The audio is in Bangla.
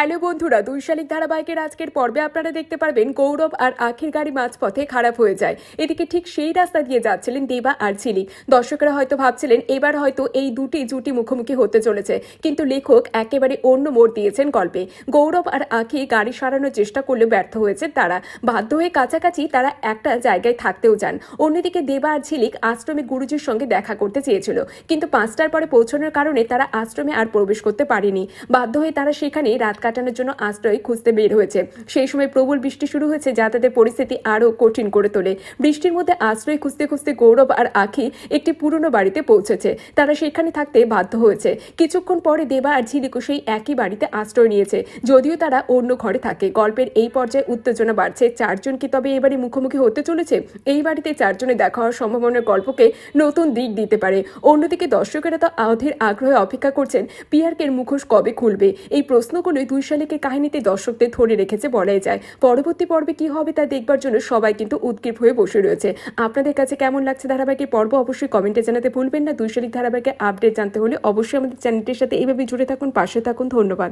হ্যালো বন্ধুরা, দুই শালিক ধারাবাহিকের আজকের পর্বে আপনারা দেখতে পারবেন গৌরব আর আখির গাড়ি মাঝপথে খারাপ হয়ে যায়। এদিকে ঠিক সেই রাস্তা দিয়ে যাচ্ছিলেন দেবা আর ঝিলিক। দর্শকরা হয়তো ভাবছিলেন এবার হয়তো এই দুটি জুটি মুখোমুখি হতে চলেছে, কিন্তু লেখক একেবারে অন্য মোড় দিয়েছেন গল্পে। গৌরব আর আখি গাড়ি সারানোর চেষ্টা করলেও ব্যর্থ হয়েছে তারা। বাধ্য হয়ে কাছাকাছি তারা একটা জায়গায় থাকতেও যান। অন্যদিকে দেবা আর ঝিলিক আশ্রমে গুরুজির সঙ্গে দেখা করতে চেয়েছিল, কিন্তু পাঁচটার পরে পৌঁছানোর কারণে তারা আশ্রমে আর প্রবেশ করতে পারেনি। বাধ্য হয়ে তারা সেখানে রাত কাটানোর জন্য আশ্রয় খুঁজতে বের হয়েছে। সেই সময় প্রবল বৃষ্টি শুরু হয়েছে যা তাদের পরিস্থিতি আরও কঠিন করে তোলে। বৃষ্টির মধ্যে আশ্রয় খুঁজতে খুঁজতে গৌরব আর আখি একটি পুরনো বাড়িতে পৌঁছেছে। তারা সেখানে থাকতে বাধ্য হয়েছে। কিছুক্ষণ পরে দেবা আর ঝিলিকু সেই একই বাড়িতে আশ্রয় নিয়েছে। যদিও তারা অন্য ঘরে থাকে। গল্পের এই পর্যায়ে উত্তেজনা বাড়ছে। চারজন কি তবে এবারে মুখোমুখি হতে চলেছে? এই বাড়িতে চারজনে দেখা হওয়ার সম্ভাবনার গল্পকে নতুন দিক দিতে পারে। অন্যদিকে দর্শকেরা তো অধীর আগ্রহে অপেক্ষা করছেন পিয়ারকের মুখোশ কবে খুলবে? এই প্রশ্নগুলোই দুই শালিকের কাহিনীতে দর্শকদের ধরে রেখেছে বলাই যায়। পরবর্তী পর্বে কি হবে তা দেখবার জন্য সবাই কিন্তু উদ্গ্রীব হয়ে বসে রয়েছে। আপনাদের কাছে কেমন লাগছে ধারাবাহিকের পর্ব অবশ্যই কমেন্টে জানাতে ভুলবেন না। দুই শালিক ধারাবাহিকের আপডেট জানতে হলে অবশ্যই আমাদের চ্যানেলটির সাথে এইভাবে জুড়ে থাকুন, পাশে থাকুন। ধন্যবাদ।